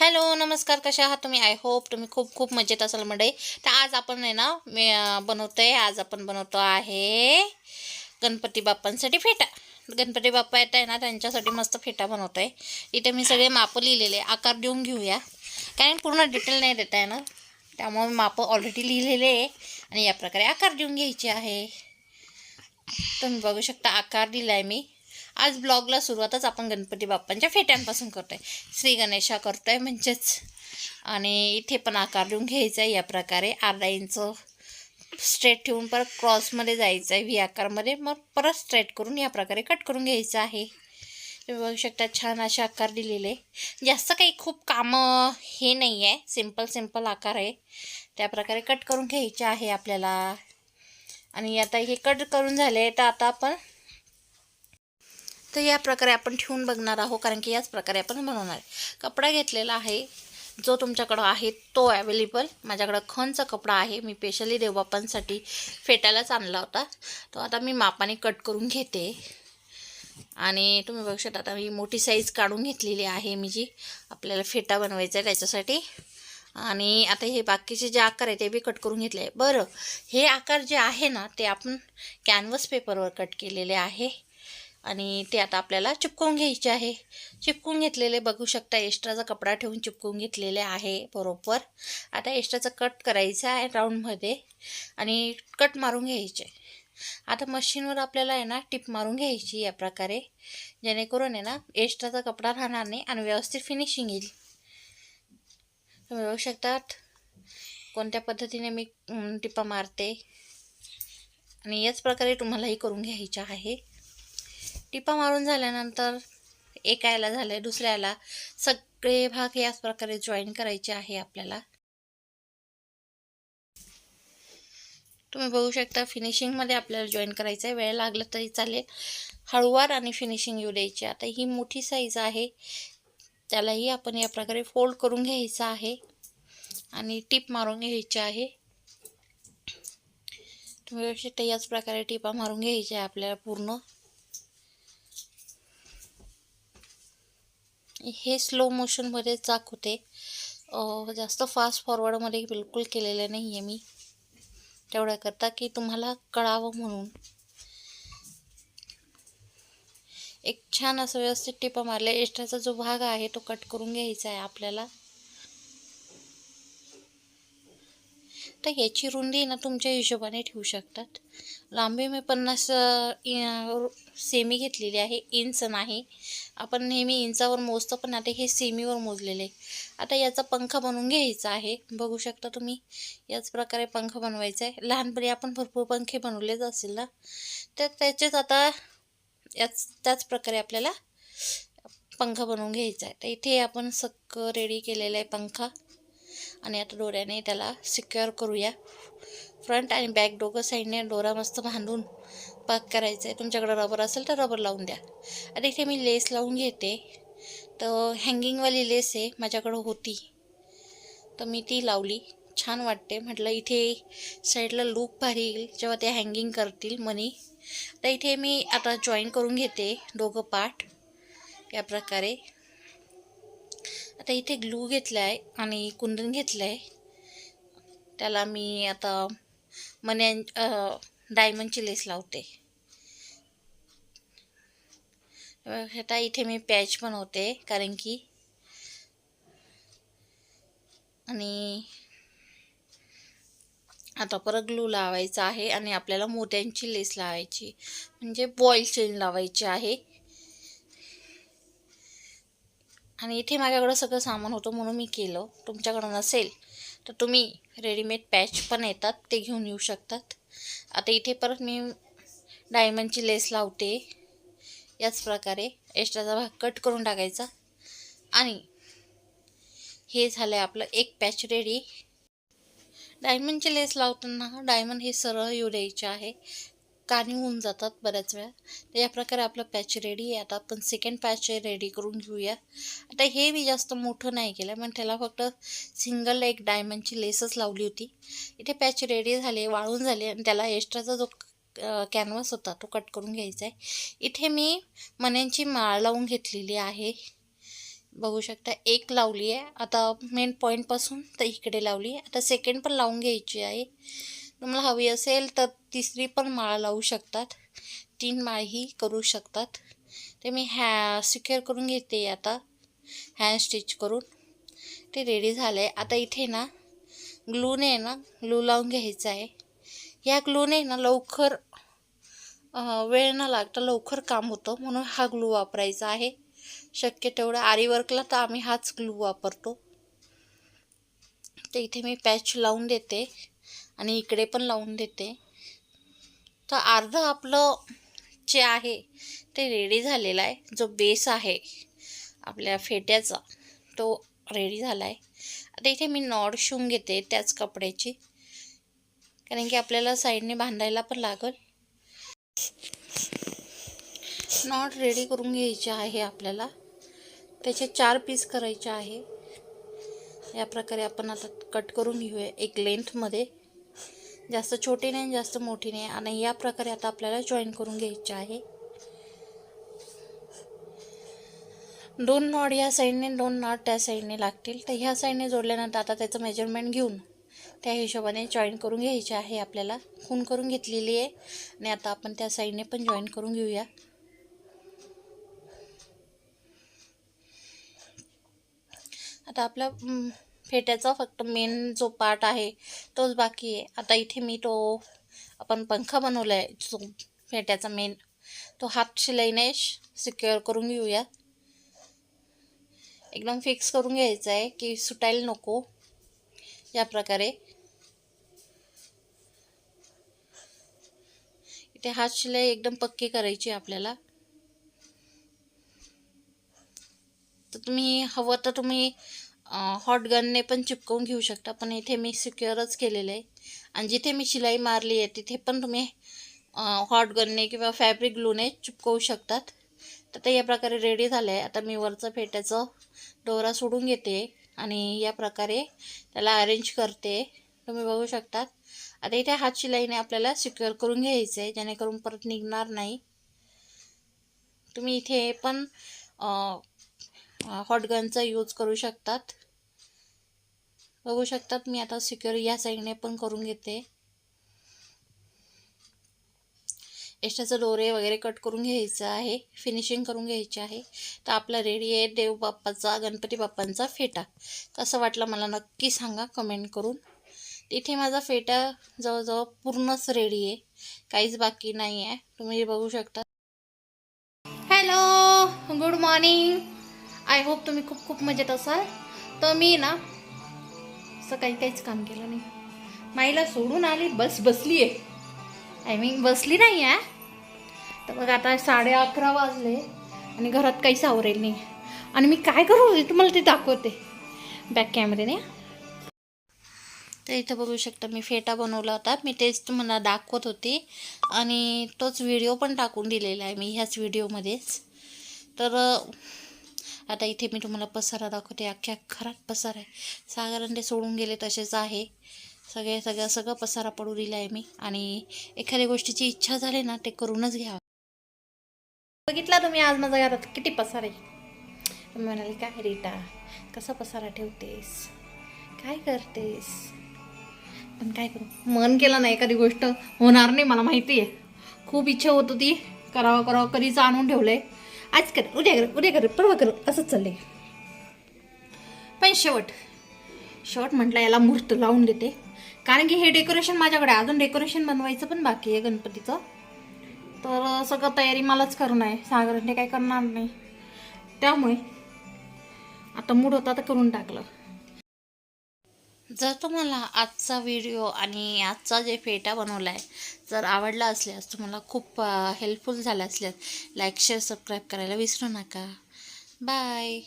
Hello नमस्कार कशा आहात तुम्ही? आय होप तुम्ही खूप खूप मजेत असाल मंडळी. तर आज आपण आहे ना मी बनवतो आहे आज आपण बनवतो आहे गणपती बाप्पांसाठी फेटा. गणपती बाप्पा येत आहे ना त्यांच्यासाठी मस्त फेटा बनवतो आहे इथे मी सगळे मापं लिहिलेले आकार देऊन घेऊया. कारण पूर्ण डिटेल नाही देता येणार. त्यामुळे मापं ऑलरेडी लिहिलेले आहे. आणि या प्रकारे आकार देऊन घ्यायचे आहे. तुम्ही बघू शकता आकार दिला आहे मी. आज ब्लॉगला सुरुवातच आपण गणपती बाप्पांच्या फेट्यांपासून करतो आहे श्री गणेशा करतो आहे म्हणजेच. आणि इथे पण आकार देऊन घ्यायचा आहे या प्रकारे. अर्धा इंच स्ट्रेट ठेवून परत क्रॉसमध्ये जायचं आहे. व्ही आकारमध्ये मग परत स्ट्रेट करून या प्रकारे कट करून घ्यायचं आहे. तुम्ही बघू शकता छान असे आकार दिलेले. जास्त काही खूप कामं हे नाही आहे. सिंपल सिंपल आकार आहे. त्या प्रकारे कट करून घ्यायचे आहे आपल्याला. आणि आता हे कट करून झाले तर आता आपण तर या प्रकारे आपण ठेवून बघणार आहोत कारण की याच प्रकारे आपण बनवणार आहे. कपडा घेतलेला आहे जो तुमच्याकडं आहे तो अवेलेबल माझ्याकडं खणचा कपडा आहे मी स्पेशली देवबापांसाठी फेटायलाच आणला होता. तो आता मी मापाने कट करून घेते. आणि तुम्ही बघू शकता आता मी मोठी साईज काढून घेतलेली आहे मी जी. आपल्याला फेटा बनवायचा आहे त्याच्यासाठी. आणि आता हे बाकीचे जे आकार आहे ते बी कट करून घेतले आहे. बरं हे आकार जे आहे ना ते आपण कॅनव्हस पेपरवर कट केलेले आहे. आणि ते आता आपल्याला चिपकवून घ्यायचे आहे. चिपकून घेतलेले बघू शकता एक्स्ट्राचा कपडा ठेवून चिपकून घेतलेले आहे बरोबर. आता एक्स्ट्राचा कट करायचा आहे राऊंडमध्ये आणि कट मारून घ्यायचे. आता मशीनवर आपल्याला आहे ना टिप मारून घ्यायची या प्रकारे. जेणेकरून आहे ना एक्स्ट्राचा कपडा राहणार नाही आणि व्यवस्थित फिनिशिंग येईल. तुम्ही बघू शकतात कोणत्या पद्धतीने मी टिपा मारते. आणि याच प्रकारे तुम्हालाही करून घ्यायच्या आहे. टिपा मारून झाल्यानंतर एका याला झाले दुसऱ्याला. सगळे भाग याच प्रकारे जॉईन करायचे आहे आपल्याला. तुम्ही बघू शकता फिनिशिंगमध्ये आपल्याला जॉईन करायचं आहे वेळ लागला तरी चालेल. हळूवार आणि फिनिशिंग येऊ द्यायची. आता ही मोठी साईज आहे. त्यालाही आपण या प्रकारे फोल्ड करून घ्यायचं आहे. आणि टीप मारून घ्यायची आहे. तुम्ही बघू शकता याच प्रकारे टिपा मारून घ्यायच्या आहे आपल्याला पूर्ण. हे स्लो मोशनमध्ये चाक होते जास्त फास्ट फॉरवर्डमध्ये बिलकुल केलेले नाही आहे मी. तेवढ्याकरता की तुम्हाला कळावं म्हणून. एक छान असं व्यवस्थित टिपा मारल्या. एक्स्ट्राचा जो भाग आहे तो कट करून घ्यायचा आहे आपल्याला. तर याची रुंदी ना तुमच्या हिशोबाने ठेवू शकतात. लांबी मी पन्नास सेमी घेतलेली आहे. इंच नाही. आपण नेहमी इंचावर मोजतो पण आता हे सेमीवर मोजलेले आता याचा पंखा बनवून घ्यायचा आहे. बघू शकता तुम्ही. याच प्रकारे पंखा बनवायचा आहे. लहानपणी आपण भरपूर पंखे बनवलेच असेल ना? तर त्याचेच आता याच त्याच प्रकारे आपल्याला पंखा बनवून घ्यायचा आहे. तर इथे आपण सक्क रेडी केलेला आहे पंखा. आणि आता दोऱ्याने त्याला सिक्युअर करूया. फ्रंट आणि बॅक दोघं साईडने दोरा मस्त बांधून पाक करायचं आहे तुमच्याकडं रबर असेल तर रबर लावून द्या. आता इथे मी लेस लावून घेते. तर हँगिंगवाली लेस आहे माझ्याकडं होती. तर मी ती लावली. छान वाटते. म्हटलं इथे साईडला लूक भारी येईल जेव्हा ते हँगिंग करतील मनी. तर इथे मी आता जॉईन करून घेते दोघं पाठ या प्रकारे. आता इथे ग्लू घेतला आहे आणि कुंदन घेतलं आहे त्याला मी आता मन्या डायमंडची लेस लावते. आता इथे मी पॅच बनवते कारण की आणि आता परत ग्लू लावायचा आहे आणि आपल्याला मोत्यांची लेस लावायची. म्हणजे बॉईल चेन लावायची आहे. आणि इथे माझ्याकडं सगळं सामान होतं म्हणून मी केलं. तुमच्याकडं नसेल तर तुम्ही रेडीमेड पॅच पण येतात ते घेऊन येऊ शकतात. आता इथे परत मी डायमंडची लेस लावते. याच प्रकारे एक्स्ट्राचा भाग कट करून टाकायचा. आणि हे झालं आहे आपलं एक पॅच रेडी डायमंडची लेस लावताना डायमंड हे सरळ येऊ द्यायचे आहे. कानी होऊन जातात बऱ्याच वेळा. तर या प्रकारे आपलं पॅच रेडी आहे. आता आपण सेकंड पॅच रेडी करून घेऊया. आता हे मी जास्त मोठं नाही केलं पण त्याला फक्त सिंगल एक डायमंडची लेसच लावली होती. इथे पॅच रेडी झाले वाळून झाले आणि त्याला एक्स्ट्राचा जो कॅनव्हास होता तो कट करून घ्यायचा आहे. इथे मी मण्यांची माळ लावून घेतलेली आहे. बघू शकता एक लावली आहे. आता मेन पॉईंटपासून तर इकडे लावली आहे. आता सेकंड पण लावून घ्यायची आहे. तुम्हाला हवी असेल तर तिसरी पण माळ लावू शकतात. तीन माळही करू शकतात. ते मी हॅ सिक्युअर करून घेते आता. हँड स्टिच करून. ते रेडी झालं आहे आता इथे ना ग्लूने ना ग्लू लावून घ्यायचं आहे. ह्या ग्लूने ना लवकर वेळ न लागता लवकर काम होतं. म्हणून हा ग्लू वापरायचा आहे. शक्य तेवढं आरीवर्कला तर आम्ही हाच ग्लू वापरतो. तर इथे मी पॅच लावून देते. आणि इकडे पण लावून देते. तर अर्धं आपलं जे आहे ते रेडी झालेलं आहे. जो बेस आहे आपल्या फेट्याचा तो रेडी झाला आहे आता इथे मी नॉड शिवून घेते त्याच कपड्याची. कारण की आपल्याला साईडने बांधायला पण लागल. नॉट रेडी करून घ्यायचे आहे आपल्याला. त्याचे चार पीस करायचे आहे. या प्रकारे आपण आता कट करून घेऊया एक लेंथमध्ये जास्त छोटी नाही जास्त मोठी नाही आणि या प्रकारे आता आपल्याला जॉईन करून घ्यायचे आहे. दोन नॉड या साईडने दोन नॉट त्या साईडने लागतील. तर ह्या साईडने जोडल्यानंतर आता त्याचं मेजरमेंट घेऊन त्या हिशोबाने जॉईन करून घ्यायचे आहे आपल्याला. खून करून घेतलेली आहे. आणि आता आपण त्या साईडने पण जॉईन करून घेऊया. आता आपला फेट्याचा फक्त मेन जो पार्ट आहे तोच बाकी आहे. आता इथे मी तो आपण पंखा बनवला आहे जो फेट्याचा मेन तो हात शिलाईने सिक्युअर करून घेऊया. एकदम फिक्स करून घ्यायचं आहे की सुटायला नको या प्रकारे. इथे हात शिलाई एकदम पक्की करायची आपल्याला. तर तुम्ही हवं तर तुम्ही हॉट गनने पण चिपकवून घेऊ शकता. पण इथे मी सिक्युअरच केलेलं आहे. आणि जिथे मी शिलाई मारली आहे तिथे पण तुम्ही हॉट गनने किंवा फॅब्रिक ग्लूने चिपकवू शकतात. तर ते या प्रकारे रेडी झालं आहे आता मी वरचं फेट्याचं दोरा सोडून घेते आणि या प्रकारे त्याला अरेंज करते. तुम्ही बघू शकतात. आता इथे हात शिलाईने आपल्याला सिक्युअर करून घ्यायचं आहे जेणेकरून परत निघणार नाही. तुम्ही इथे पण हॉट गनचा यूज करू शकतात. बघू शकतात मी आता सिक्युअर या साईडने पण करून घेते. एक्स्ट्राचं दोरे वगैरे कट करून घ्यायचं आहे फिनिशिंग करून घ्यायची आहे. तर आपला रेडी आहे देव बाप्पाचा गणपती बाप्पांचा फेटा. कसं वाटलं मला नक्की सांगा कमेंट करून. तिथे माझा फेटा जवळजवळ पूर्णच रेडी आहे. काहीच बाकी नाही आहे तुम्ही बघू शकता. Hello good morning I hope तुम्ही खूप खूप मजेत असाल. तर मी ना सकाळी काहीच काम केलं नाही. माईला सोडून आली बस बसली आहे आय मीन बसली नाही आहे. तर बघ आता साडे अकरा वाजले आणि घरात काहीच आवरेल नाही. आणि मी काय करू? तुम्हाला ते दाखवते. बॅक कॅमेरेने तर इथं बघू शकता मी फेटा बनवला होता. मी तेच तुम्हाला दाखवत होते. आणि तोच व्हिडिओ पण टाकून दिलेला आहे मी ह्याच व्हिडिओमध्येच तर आता इथे मी तुम्हाला पसारा दाखवते. अख्ख्या घरात पसारा आहे. साधारण ते सोडून गेले तसेच आहे. सगळे सगळं सगळं पसारा पडू दिला आहे मी. आणि एखाद्या गोष्टीची इच्छा झाली ना ते करूनच घ्यावं. बघितला तुम्ही आज माझा घरात किती पसार आहे? तुम्ही म्हणाले काय रीटा कसा पसारा ठेवतेस? काय करतेस? पण काय करू? मन केलं नाही एखादी गोष्ट होणार नाही मला माहिती आहे. खूप इच्छा होत होती. करावं करावं कधीच आणून आहे आज कर उद्या कर उद्या कर परवा कर असंच चाललंय. पण शेवट शेवट म्हटलं याला मुहूर्त लावून देते. कारण की हे डेकोरेशन माझ्याकडे अजून डेकोरेशन बनवायचं पण बाकी आहे गणपतीचं. तर सगळं तयारी मलाच करणं आहे. सागरने काही करणार नाही. त्यामुळे आता मूड होता तर करून टाकलं. जर तुम्हाला आजचा व्हिडिओ आणि आजचा जे फेटा बनवला आहे जर आवडला असल्यास तुम्हाला खूप हेल्पफुल झाला असल्यास लाईक शेअर सबस्क्राईब करायला विसरू नका. बाय